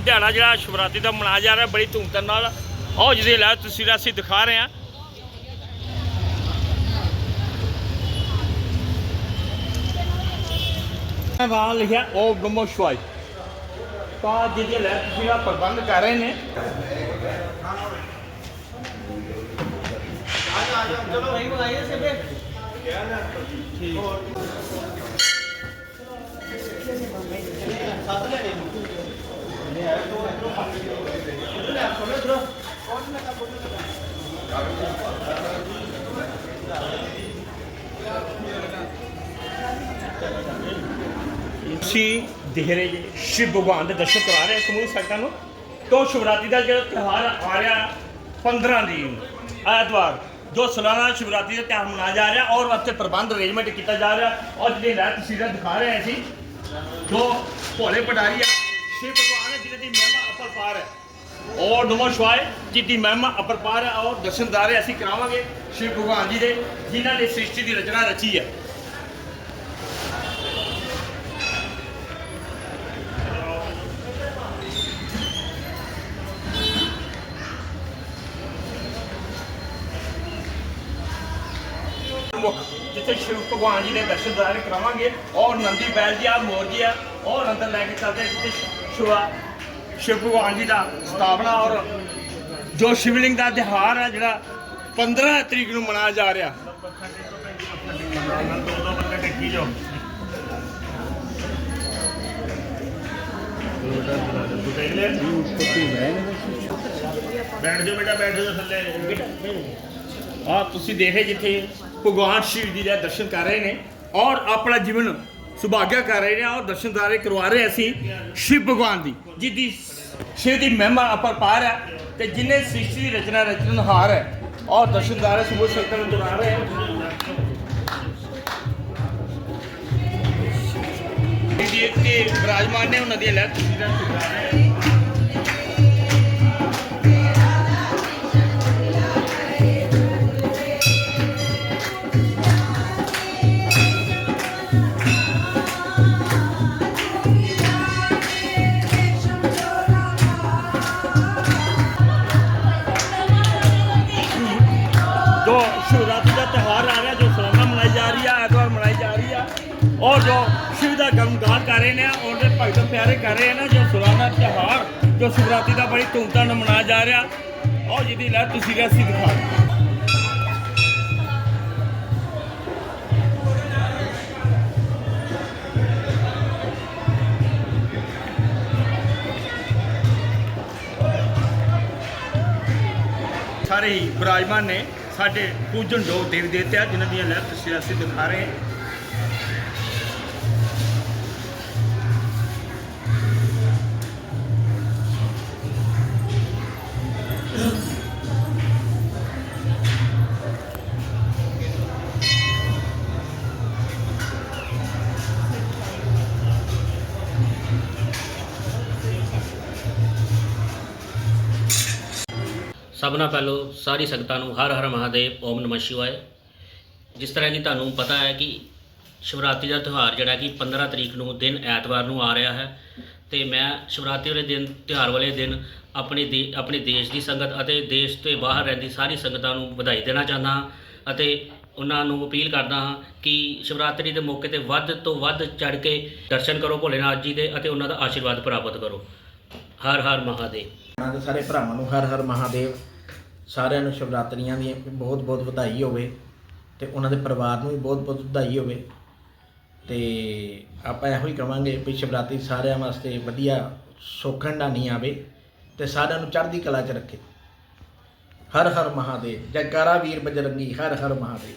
ਦਿਹਾੜਾ ਜਿਹੜਾ ਸ਼ਿਵਰਾਤਰੀ ਦਾ ਮਨਾਇਆ ਜਾ ਰਿਹਾ ਬੜੀ ਧੂਮਧਾਮ ਨਾਲ। ਆਓ ਜਿਹਦੇ ਲੈ ਤਸਵੀਰਾਂ ਅਸੀਂ ਦਿਖਾ ਰਹੇ ਹਾਂ। ਵਾਹ ਲਿਖਿਆ ਓ ਬ੍ਰਹਮੋ ਸ਼ਵਾਈ ਤਾਂ ਜਿਹਦੇ ਲੈ ਤਸਵੀਰਾਂ ਪ੍ਰਬੰਧ ਕਰ ਰਹੇ ਨੇ। ਤੁਸੀਂ ਦੇਖ ਰਹੇ ਜੀ ਸ਼ਿਵ ਭਗਵਾਨ ਦੇ ਦਰਸ਼ਨ ਕਰਾ ਰਹੇ ਸਮੂਹ ਸੰਗਤਾਂ ਨੂੰ? ਤੋਂ ਸ਼ਿਵਰਾਤਰੀ ਦਾ ਜਿਹੜਾ ਤਿਉਹਾਰ ਆ ਰਿਹਾ 15 ਦੀ ਐਤਵਾਰ, ਜੋ ਸਾਲਾਨਾ ਸ਼ਿਵਰਾਤਰੀ ਦਾ ਤਿਉਹਾਰ ਮਨਾਇਆ ਜਾ ਰਿਹਾ ਔਰ ਵਾਸਤੇ ਪ੍ਰਬੰਧ ਅਰੇਂਜਮੈਂਟ ਕੀਤਾ ਜਾ ਰਿਹਾ। ਔਰ ਜਿਹੜੀ ਲੈ ਤਸਵੀਰਾਂ ਦਿਖਾ ਰਹੇ ਸੀ ਜੋ ਭੋਲੇ ਪਟਾਰੀ ਆ ਸ਼ਿਵ ਭਗਵਾਨ ਹੈ ਜਿਹਦੇ ਦੀ ਮਹਿਮਾ ਅਪਰਪਾਰ ਹੈ। ਔਰ ਨਮੋ ਸ਼ਿਵਾਏ ਜਿਹਦੀ ਮਹਿਮਾ ਅਪਰਪਾਰ ਹੈ ਔਰ ਦਰਸ਼ਨਦਾਰੇ ਅਸੀਂ ਕਰਾਵਾਂਗੇ ਸ਼ਿਵ ਭਗਵਾਨ ਜੀ ਦੇ, ਜਿਨ੍ਹਾਂ ਨੇ ਸ੍ਰਿਸ਼ਟੀ ਦੀ ਰਚਨਾ ਰਚੀ ਹੈ। ਮੁੱਖ, ਜਿੱਥੇ ਸ਼ਿਵ ਭਗਵਾਨ ਜੀ ਦੇ ਦਰਸ਼ਨ ਦਾਰੇ ਕਰਾਵਾਂਗੇ। ਔਰ ਨੰਦੀ ਬੈਲ ਜੀ ਆ, ਮੋਰ ਜੀ ਆ, ਔਰ ਅੰਦਰ ਲੈ ਕੇ ਚੱਲਦੇ ਜਿੱਥੇ ਸ਼ਿਵਾ ਸ਼ਿਵ ਭਗਵਾਨ ਜੀ ਦਾ ਸਥਾਪਨਾ ਔਰ ਜੋ ਸ਼ਿਵਲਿੰਗ ਦਾ ਤਿਉਹਾਰ ਹੈ, ਜਿਹੜਾ 15 ਤਰੀਕ ਨੂੰ ਮਨਾਇਆ ਜਾ ਰਿਹਾ। ਬੈਠ ਜਾਓ ਬੇਟਾ, ਬੈਠ ਜਾਓ ਥੱਲੇ। ਆ ਤੁਸੀਂ ਦੇਖੇ ਜਿੱਥੇ ਭਗਵਾਨ ਸ਼ਿਵ ਜੀ ਦੇ ਦਰਸ਼ਨ ਕਰ ਰਹੇ ਨੇ ਔਰ ਆਪਣਾ ਜੀਵਨ ਸੁਭਾਗਿਆ ਕਰ ਰਹੇ ਨੇ ਔਰ ਦਰਸ਼ਨਦਾਰੇ ਕਰਵਾ ਰਹੇ ਅਸੀਂ ਸ਼ਿਵ ਭਗਵਾਨ ਦੀ ਜਿਹਦੀ ਸ਼ਿਵ ਦੀ ਮਹਿਮਾ ਅਪਰਪਾਰ ਹੈ ਤੇ ਜਿਨੇ ਸ੍ਰਿਸ਼ਟੀ ਦੀ ਰਚਨਾ ਰਚਨਹਾਰ ਹੈ, ਔਰ ਦਰਸ਼ਨਦਾਰੇ ਸੁਬਹ ਸੰਗਤ ਦੁਰਾ ਰਹੇ ਹਨ ਜੀ, ਇੱਥੇ ਵਿਰਾਜਮਾਨ ਨੇ ਉਹਨਾਂ ਦੀਆਂ ਲੈ ਤਸਵੀਰਾਂ ਦਿਖਾ ਰਹੇ ਜੋ ਸ਼ਿਵਰਾਤਰੀ ਦਾ ਤਿਉਹਾਰ ਆ ਰਿਹਾ, ਜੋ ਸਾਲਾਨਾ ਮਨਾਈ ਜਾ ਰਹੀ ਆ, ਐਤਵਾਰ ਮਨਾਈ ਜਾ ਰਹੀ ਆ। ਔਰ ਜੋ ਸ਼ਿਵ ਦਾ ਗਮਗਾਨ ਕਰ ਰਹੇ ਨੇ ਉਹਦੇ ਭਗਤ ਪਿਆਰੇ ਕਰ ਰਹੇ ਨੇ, ਜੋ ਸਾਲਾਨਾ ਤਿਉਹਾਰ, ਜੋ ਸ਼ਿਵਰਾਤਰੀ ਦਾ ਬੜੀ ਧੂਮਧਾਮ ਨਾਲ ਮਨਾਇਆ ਜਾ ਰਿਹਾ। ਔਰ ਜਿਹਦੀ ਲੈ ਤੁਸੀਂ ਅਸੀਂ ਦਿਖਾ ਸਾਰੇ ਹੀ ਵਿਰਾਜਮਾਨ ਨੇ। ਸਾਡੇ ਪੂਜਨ ਜੋ ਦੇਵ ਦੇਵਤੇ ਆ ਜਿਨ੍ਹਾਂ ਦੀਆਂ ਲੈ ਤਸਵੀਰਾਂ ਅਸੀਂ ਦਿਖਾ ਰਹੇ ਸਭ ਨਾਲ ਪਹਿਲੋਂ ਸਾਰੀ ਸੰਗਤਾਂ ਨੂੰ ਹਰ ਹਰ ਮਹਾਦੇਵ ਓਮ ਨਮಃ ਸ਼ਿਵਾਏ। ਜਿਸ ਤਰ੍ਹਾਂ ਕਿ ਤੁਹਾਨੂੰ ਪਤਾ ਹੈ ਕਿ ਸ਼ਿਵਰਾਤਰੀ ਦਾ ਤਿਉਹਾਰ ਜਿਹੜਾ ਕਿ 15 ਤਰੀਕ ਨੂੰ ਦਿਨ ਐਤਵਾਰ ਨੂੰ ਆ ਰਿਹਾ ਹੈ ਤੇ ਮੈਂ ਸ਼ਿਵਰਾਤਰੀ ਵਾਲੇ ਦਿਨ, ਤਿਉਹਾਰ ਵਾਲੇ ਦਿਨ ਆਪਣੇ ਦੇ, ਆਪਣੇ ਦੇਸ਼ ਦੀ ਸੰਗਤ ਅਤੇ ਦੇਸ਼ ਤੋਂ ਬਾਹਰ ਰਹਿੰਦੀ ਸਾਰੀ ਸੰਗਤਾਂ ਨੂੰ ਵਧਾਈ ਦੇਣਾ ਚਾਹੁੰਦਾ ਹਾਂ ਅਤੇ ਉਹਨਾਂ ਨੂੰ ਅਪੀਲ ਕਰਦਾ ਹਾਂ ਕਿ ਸ਼ਿਵਰਾਤਰੀ ਦੇ ਮੌਕੇ ਤੇ ਵੱਧ ਤੋਂ ਵੱਧ ਚੜ ਕੇ ਦਰਸ਼ਨ ਕਰੋ ਭੋਲੇਨਾਥ ਜੀ ਦੇ ਅਤੇ ਉਹਨਾਂ ਦਾ ਆਸ਼ੀਰਵਾਦ ਪ੍ਰਾਪਤ ਕਰੋ। ਹਰ ਹਰ ਮਹਾਦੇਵ। ਦੇ ਸਾਰੇ ਭਰਾਵਾਂ ਨੂੰ ਹਰ ਹਰ ਮਹਾਦੇਵ ਸਾਰਿਆਂ ਨੂੰ ਸ਼ਿਵਰਾਤਰੀਆਂ ਦੀ ਬਹੁਤ ਬਹੁਤ ਵਧਾਈ ਹੋਵੇ ਤੇ ਉਹਨਾਂ ਦੇ ਪਰਿਵਾਰ ਨੂੰ ਵੀ ਬਹੁਤ ਬਹੁਤ ਵਧਾਈ ਹੋਵੇ। ਤੇ ਆਪਾਂ ਇਹੋ ਹੀ ਕਵਾਂਗੇ ਵੀ ਸ਼ਿਵਰਾਤਰੀ ਸਾਰਿਆਂ ਵਾਸਤੇ ਵਧੀਆ ਸੌਖਣ ਦਾ ਨਹੀਂ ਆਵੇ ਤੇ ਸਾਰਿਆਂ ਨੂੰ ਚੜ੍ਹਦੀ ਕਲਾ 'ਚ ਰੱਖੇ। ਹਰ ਹਰ ਮਹਾਦੇਵ, ਜੈਕਾਰਾ ਵੀਰ ਬਜਰੰਗੀ, ਹਰ ਹਰ ਮਹਾਦੇਵ।